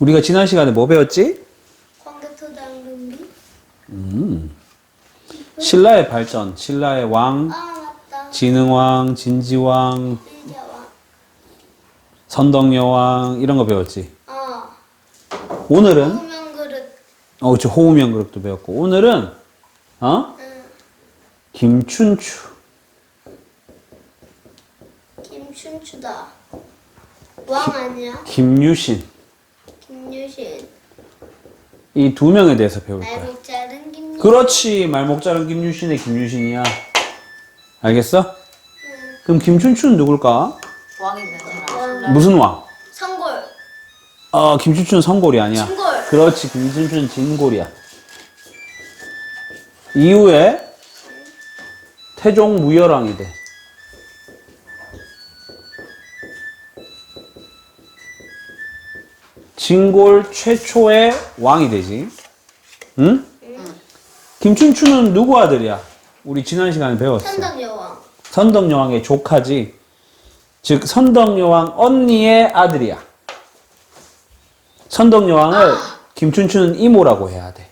우리가 지난 시간에 뭐 배웠지? 광개토당 금비? 신라의 발전, 신라의 왕, 아 맞다. 진흥왕, 진지왕, 일자와. 선덕여왕 이런 거 배웠지. 어. 오늘은 호명 그릇. 어, 그치 호우명 그룹도 배웠고 오늘은 어 응. 김춘추. 김춘추다. 왕 아니야? 김유신 김유신. 이 두 명에 대해서 배울 거야. 날고 자른 김유신. 그렇지 말목 자른 김유신의 김유신이야. 알겠어? 그럼 김춘추는 누굴까? 왕이 되잖아. 왕. 무슨 왕? 성골. 어 김춘추는 성골이 아니야. 진골. 그렇지 김춘추는 진골이야. 이후에 태종 무열왕이 돼. 진골 최초의 왕이 되지. 응? 김춘추는 누구 아들이야? 우리 지난 시간에 배웠어. 선덕여왕. 선덕 여왕의 조카지. 즉 선덕 여왕 언니의 아들이야. 선덕 여왕을 김춘추는 이모라고 해야 돼.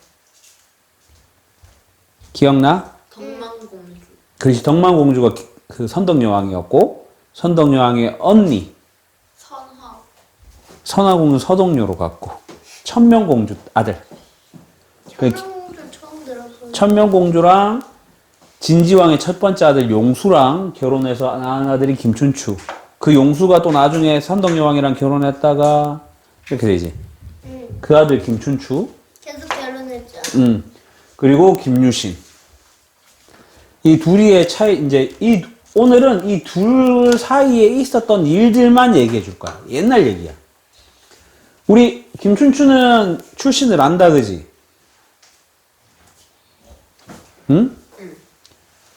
기억나? 덕망공주. 그렇지 덕망공주가 기- 그 선덕 여왕이었고 선덕 여왕의 언니 선하. 선화공주 서동요로 갔고 천명공주 아들. 그 천명공주 처음 들어서. 천명공주랑 진지왕의 첫 번째 아들 용수랑 결혼해서 낳은 아들이 김춘추. 그 용수가 또 나중에 선덕여왕이랑 결혼했다가 이렇게 되지. 응. 그 아들 김춘추. 계속 결혼했죠. 음. 그리고 김유신. 이 둘이의 차이 이제 이 오늘은 이 둘 사이에 있었던 일들만 얘기해 줄 거야. 옛날 얘기야. 우리 김춘추는 출신을 안다 그지? 응?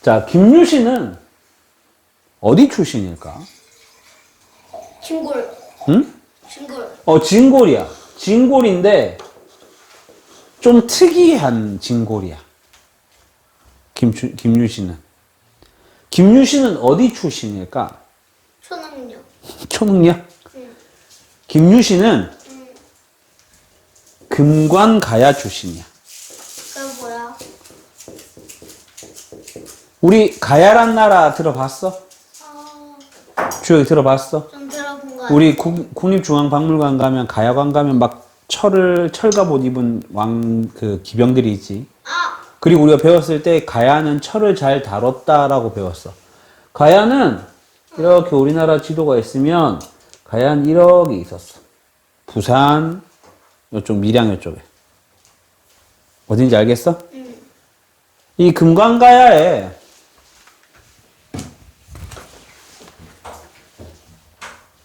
자, 김유신은 어디 출신일까? 진골. 응? 진골. 어, 진골이야. 진골인데 좀 특이한 진골이야. 김추, 김유신은. 김유신은 어디 출신일까? 초능력. 초능력? 응. 김유신은 응. 금관가야 출신이야. 그건 뭐야? 우리 가야란 나라 들어봤어? 아, 주혁이 들어봤어? 좀 들어본 거 우리 국, 국립중앙박물관 가면 가야관 가면 막 철을 철갑옷 입은 왕 그 기병들이 있지. 아, 그리고 우리가 배웠을 때 가야는 철을 잘 다뤘다라고 배웠어. 가야는 이렇게 우리나라 지도가 있으면 가야는 이렇게 있었어. 부산 이쪽 밀양 이쪽에. 어딘지 알겠어? 응. 이 금관가야에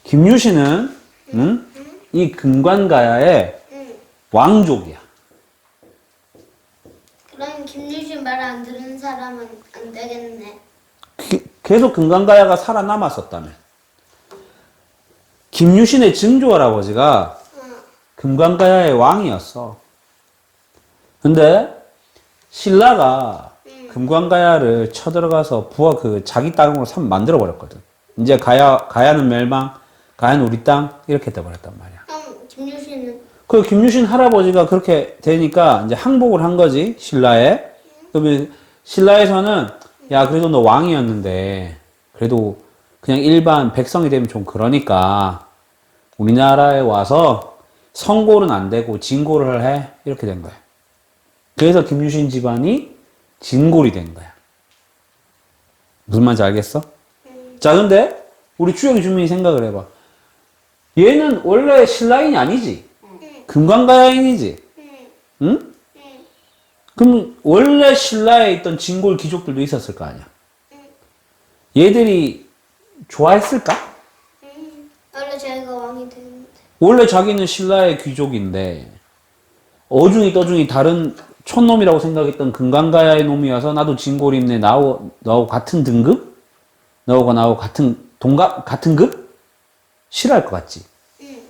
김유신은 응? 이 금관가야의 응. 왕족이야. 그럼 김유신 말안 들은 사람은 안 되겠네. 기- 계속 금관가야가 살아남았었다며. 김유신의 증조 할아버지가 응. 금관가야의 왕이었어. 근데 신라가 금관가야를 쳐들어가서 부하 그 자기 땅으로 삼 만들어 버렸거든. 이제 가야 가야는 멸망, 가야는 우리 땅 이렇게 돼 버렸단 말이야. 그럼 김유신은 그 김유신 할아버지가 그렇게 되니까 이제 항복을 한 거지 신라에. 그러면 신라에서는 야 그래도 너 왕이었는데 그래도 그냥 일반 백성이 되면 좀 그러니까 우리나라에 와서 성골은 안 되고 진골을 해 이렇게 된 거야. 그래서 김유신 집안이 진골이 된 거야. 무슨 말인지 알겠어? 자 근데 우리 추영이 주민이 생각을 해봐. 얘는 원래 신라인이 아니지. 금관가야인이지. 응. 그럼 원래 신라에 있던 진골 귀족들도 있었을 거 아니야. 얘들이 좋아했을까? 응. 원래 되는데. 원래 자기는 신라의 귀족인데 어중이 떠중이 다른 촌놈이라고 생각했던 금강가야의 놈이어서 나도 진골인데 나하고 나하고 같은 등급? 너하고 나하고 같은 동갑 같은 급? 싫어할 것 같지. 응.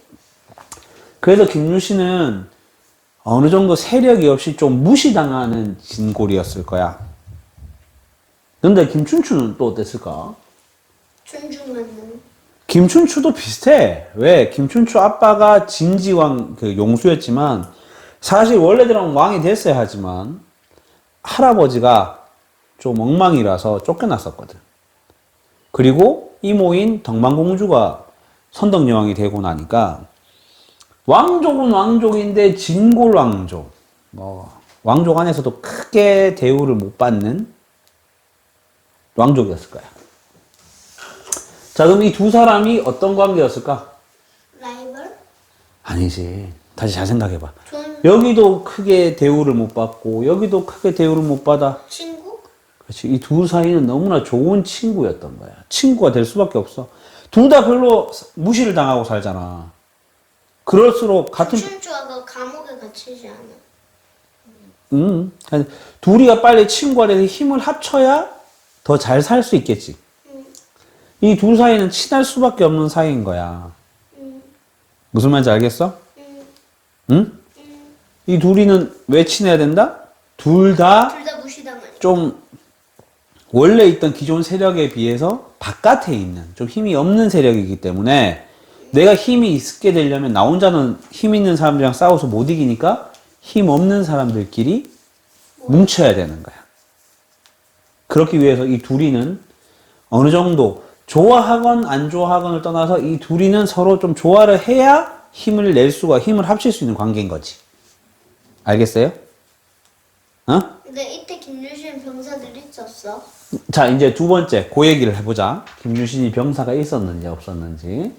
그래서 김유신은 어느 정도 세력이 없이 좀 무시당하는 진골이었을 거야. 근데 김춘추는 또 어땠을까? 존중받는. 김춘추도 비슷해. 왜? 김춘추 아빠가 진지왕 그 용수였지만 사실 원래대로는 왕이 됐어야 하지만 할아버지가 좀 엉망이라서 쫓겨났었거든. 그리고 이모인 덕만공주가 선덕여왕이 되고 나니까 왕족은 왕족인데 진골 왕족, 뭐 왕족 안에서도 크게 대우를 못 받는 왕족이었을 거야. 자, 그럼 이 두 사람이 어떤 관계였을까? 라이벌? 아니지. 다시 잘 생각해봐. 좋은 여기도 크게 대우를 못 받고 여기도 크게 대우를 못 받아. 친구? 그렇지. 이 두 사이는 너무나 좋은 친구였던 거야. 친구가 될 수밖에 없어. 둘 다 별로 무시를 당하고 살잖아. 그럴수록 같은 춘추가 그 감옥에 갇히지 않아. 음, 아니, 둘이가 빨리 친구가 돼서 힘을 합쳐야 더 잘 살 수 있겠지. 이 둘 사이는 친할 수밖에 없는 사이인 거야. 무슨 말인지 알겠어? 응? 이 둘이는 왜 친해야 된다? 둘 다 둘 다 무시당하니. 좀 원래 있던 기존 세력에 비해서 바깥에 있는 좀 힘이 없는 세력이기 때문에 내가 힘이 있게 되려면 나 혼자는 힘 있는 사람들이랑 싸워서 못 이기니까 힘 없는 사람들끼리 뭉쳐야 되는 거야. 그렇기 위해서 이 둘이는 어느 정도 좋아하건 안 좋아하건을 떠나서 이 둘이는 서로 좀 조화를 해야 힘을 낼 수가 힘을 합칠 수 있는 관계인 거지. 알겠어요? 어? 근데 이때 김유신 병사들 있었어. 자, 이제 두 번째, 그 얘기를 해보자. 김유신이 병사가 있었는지 없었는지.